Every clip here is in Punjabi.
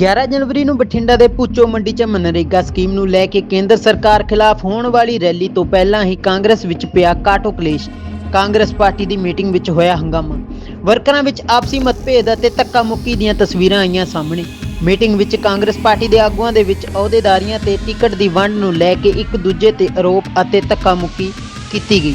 11 ਜਨਵਰੀ ਨੂੰ ਬਠਿੰਡਾ ਦੇ ਪੁੱਚੋ ਮੰਡੀ 'ਚ ਮਨਰੇਗਾ ਸਕੀਮ ਨੂੰ ਲੈ ਕੇ ਕੇਂਦਰ ਸਰਕਾਰ ਖਿਲਾਫ ਹੋਣ ਵਾਲੀ ਰੈਲੀ ਤੋਂ ਪਹਿਲਾਂ ਹੀ ਕਾਂਗਰਸ ਵਿੱਚ ਪਿਆ ਕਾਟੋ ਕਲੇਸ਼। ਕਾਂਗਰਸ ਪਾਰਟੀ ਦੀ ਮੀਟਿੰਗ ਵਿੱਚ ਹੋਇਆ ਹੰਗਾਮਾ। ਵਰਕਰਾਂ ਵਿੱਚ ਆਪਸੀ ਮਤਭੇਦ ਅਤੇ ਧੱਕਾ ਮੁੱਕੀ ਦੀਆਂ ਤਸਵੀਰਾਂ ਆਈਆਂ ਸਾਹਮਣੇ। ਮੀਟਿੰਗ ਵਿੱਚ ਕਾਂਗਰਸ ਪਾਰਟੀ ਦੇ ਆਗੂਆਂ ਦੇ ਵਿੱਚ ਅਹੁਦੇਦਾਰੀਆਂ ਤੇ ਟਿਕਟ ਦੀ ਵੰਡ ਨੂੰ ਲੈ ਕੇ ਇੱਕ ਦੂਜੇ ਤੇ ਆਰੋਪ ਅਤੇ ਧੱਕਾ ਮੁੱਕੀ ਕੀਤੀ ਗਈ।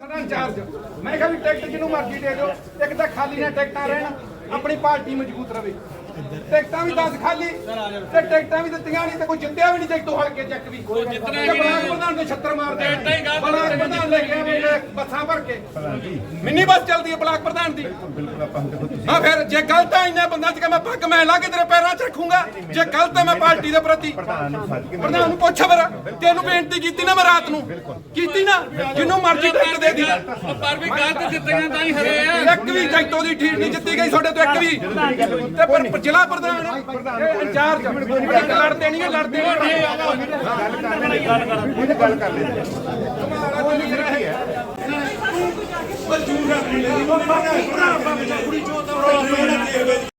ਸਾਡਾ ਇੰਚਾਰਜ ਮੈਂ ਕਿਹਾ ਵੀ ਟਿਕਟ ਜਿਹਨੂੰ ਮਰਜ਼ੀ ਦੇ ਦਿਓ, ਇੱਕ ਤਾਂ ਖਾਲੀ ਨਾ ਟਿਕਟਾਂ ਰਹਿਣ, ਆਪਣੀ ਪਾਰਟੀ ਮਜ਼ਬੂਤ ਰਵੇ। ਟਿਕਟਾਂ ਵੀ 10 ਖਾਲੀ। ਤੇ ਟਿਕਟਾਂ ਵੀ ਦਿੱਤੀਆਂ ਨਹੀਂ ਤੇ ਕੋਈ ਜਿੱਤਿਆ ਵੀ ਨਹੀਂ ਤੇ ਤੂੰ ਹਲਕੇ ਚੱਕ ਵੀ। ਕੋਈ ਜਿੱਤਣਾ ਹੀ ਨਹੀਂ। ਪ੍ਰਧਾਨ ਦੇ 76 ਮਾਰਦੇ ਬਲਾਕ ਪ੍ਰਧਾਨ ਲੈ ਕੇ ਆਵੇ ਬੱਸਾਂ ਭਰ ਕੇ। ਮਿੰਨੀ ਬੱਸ ਚੱਲਦੀ ਹੈ ਬਲਾਕ ਪ੍ਰਧਾਨ ਦੀ। ਹਾਂ ਫਿਰ ਜੇ ਗਲਤ ਹੈ ਇੰਨੇ ਬੰਦਾ ਚ ਕਿ ਮੈਂ ਪੱਗ ਮੈਂ ਲਾ ਕੇ ਤੇਰੇ ਪੈਰਾਂ 'ਚ ਰੱਖੂੰਗਾ। ਜੇ ਗਲਤ ਹੈ ਮੈਂ ਪਾਰਟੀ ਦੇ ਪ੍ਰਤੀ। ਪ੍ਰਧਾਨ ਨੂੰ ਪੁੱਛ ਫਿਰ। ਤੈਨੂੰ ਬੇਨਤੀ ਕੀਤੀ ਨਾ ਮੈਂ ਰਾਤ ਨੂੰ। ਕੀਤੀ ਨਾ। ਜਿੰਨੂੰ ਮਰਜ਼ੀ ਟਿਕਟ ਪਰ ਵੀ ਗੱਲ ਤੇ ਜਿੱਤੀਆਂ ਤਾਂ ਹੀ ਹਰੇ ਆ। ਇੱਕ ਵੀ ਜੈਤੋ ਦੀ ਠੀਕ ਨਹੀਂ ਜਿੱਤੀ ਗਈ ਤੁਹਾਡੇ ਤੋਂ ਇੱਕ ਵੀ। ਤੇ ਪਰ ਜ਼ਿਲ੍ਹਾ ਪ੍ਰਧਾਨ ਇਹ ਇੰਚਾਰਜ ਲੜਦੇ ਨਹੀਂ ਲੜਦੇ ਨਹੀਂ ਗੱਲ ਕਰ ਲੈ